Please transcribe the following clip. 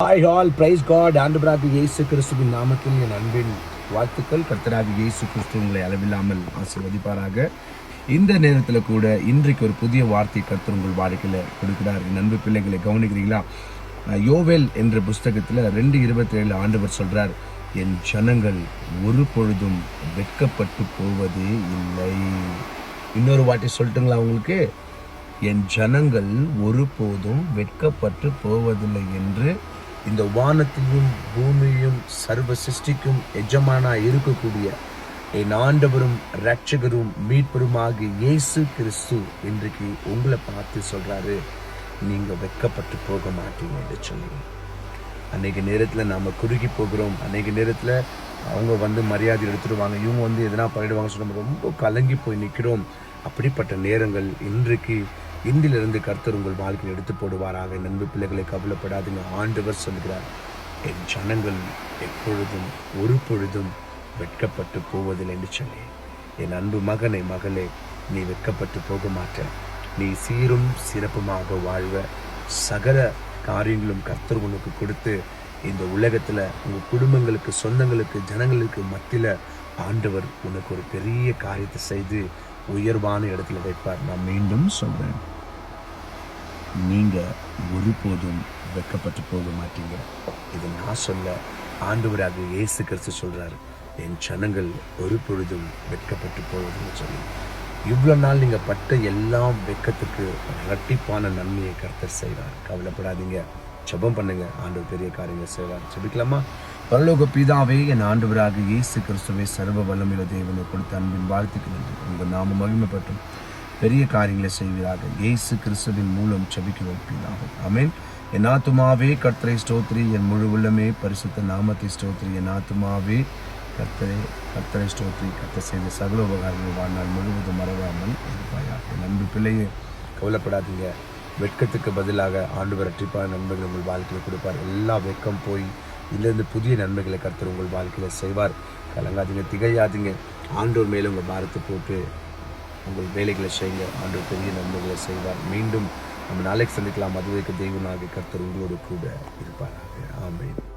Hi all praise God ஆண்டபராக இயேசு கிறிஸ்துவின் நாமத்தில் என் அன்பின் வாழ்த்துக்கள். கர்த்தராக இயேசு கிறிஸ்து உங்களை அளவில்லாமல் ஆசீர்வதிப்பாராக. இந்த நேரத்தில் கூட இன்றைக்கு ஒரு புதிய வார்த்தை கர்த்தர் உங்கள் வாழ்க்கையில் கொடுக்கிறார். என் அன்பு பிள்ளைகளை கவனிக்கிறீங்களா? யோவேல் என்ற புஸ்தகத்தில் ரெண்டு இருபத்தி ஏழு ஆண்டவர் சொல்கிறார் என் ஜனங்கள் ஒரு பொழுதும் வெட்கப்பட்டு போவதே இல்லை. இன்னொரு வாட்டி சொல்லட்டுங்களா உங்களுக்கு? என் ஜனங்கள் ஒருபோதும் வெட்கப்பட்டு போவதில்லை என்று இந்த வானத்தையும் பூமியையும் சர்வ சிருஷ்டிக்கும் எஜமானா இருக்கக்கூடிய என் ஆண்டவரும் இரட்சகரும் மீட்பருமாகிய இயேசு கிறிஸ்து இன்றைக்கு உங்களை பார்த்து சொல்றாரு நீங்க வெட்கப்பட்டு போக மாட்டீங்க என்று சொல்லி. அன்னைக்கு நேரத்தில் நாம் குறுகி போகிறோம். அன்னைக்கு நேரத்தில் அவங்க வந்து மரியாதை எடுத்துடுவாங்க இவங்க வந்து எதனா பண்ணிடுவாங்க சொல்லி ரொம்ப கலங்கி போய் நிற்கிறோம் அப்படிப்பட்ட நேரங்கள் இன்றைக்கு இன்றிலிருந்து கர்த்தர் உங்கள் வாழ்க்கையில் எடுத்து போடுவாராக. நண்பு பிள்ளைகளை கவலைப்படாதுங்க. ஆண்டவர் சொல்கிறார் என் ஜனங்கள் எப்பொழுதும் ஒரு பொழுதும் வெட்கப்பட்டு போவதில்லை என்று சொல்லி என் அன்பு மகனை மகளே நீ வெட்கப்பட்டு போக மாட்ட. நீ சீரும் சிறப்புமாக வாழ்வ. சகல காரியங்களும் கர்த்தர் உனக்கு கொடுத்து இந்த உலகத்தில் உங்கள் குடும்பங்களுக்கு சொந்தங்களுக்கு ஜனங்களுக்கு மத்தியில் ஆண்டவர் உனக்கு ஒரு பெரிய காரியத்தை செய்து உயர்வான இடத்துல வைப்பார். நான் மீண்டும் சொல்கிறேன் நீங்கள் ஒருபோதும் வெட்கப்பட்டு போக மாட்டீங்க. இது நான் சொல்ல ஆண்டவராக இயேசு கிறிஸ்து சொல்கிறார் என் ஜனங்கள் ஒரு பொழுதும் வெட்கப்பட்டு போவதுன்னு சொல்லி. இவ்வளோ நாள் நீங்கள் பட்ட எல்லா வெட்கத்துக்கு இரட்டிப்பான நன்மையை கர்த்தர் செய்கிறார் கவலைப்படாதீங்க. ஜெபம் பண்ணுங்க. ஆண்டவர் பெரிய காரியங்கள் செய்வார். ஜபிக்கலாமா? பரலோக பிதாவே என் ஆண்டவராக இயேசு கிறிஸ்துவை சர்வ வல்லமையுள்ள தேவனை கொடுத்த அன்பின் வாழ்த்துக்கள். நன்றி. உங்கள் நாம மகிமைப்பட்டோம். பெரிய காரியங்களை செய்வீராக. இயேசு கிறிஸ்துவின் மூலம் செபிக்கிறோம் பிதாவே அமேன் என் ஆத்துமாவே கர்த்தரை ஸ்தோத்ரி என் முழு உள்ளமே பரிசுத்த நாமத்தை ஸ்தோத்ரி என் ஆத்துமாவே கர்த்தரை கர்த்தரை ஸ்தோத்ரி கர்த்தர் செய்த சகல உபகாரங்கள் வாழ்நாள் முழுவதும் மறவாமல் இருப்பாயாக. என் பிள்ளையே கவலைப்படாதீங்க. வெட்கத்துக்கு பதிலாக ஆண்டு இரட்டிப்பான நண்பர்கள் உங்கள் வாழ்க்கையில் கொடுப்பார். எல்லா வெக்கம் போய் இதிலிருந்து புதிய நன்மைகளை கருத்து உங்கள் வாழ்க்கையில் செய்வார். கலங்காதீங்க திகையாதீங்க. ஆண்டோர் மேலே உங்கள் பாரத்தை போட்டு உங்கள் வேலைகளை செய்யுங்க. ஆண்டு பெரிய நன்மைகளை செய்வார். மீண்டும் நம்ம நாளைக்கு சந்திக்கலாம். அதுவரைக்கும் தெய்வனாக கர்த்தர் உங்களோடு கூட இருப்பாராக. ஆமேன்.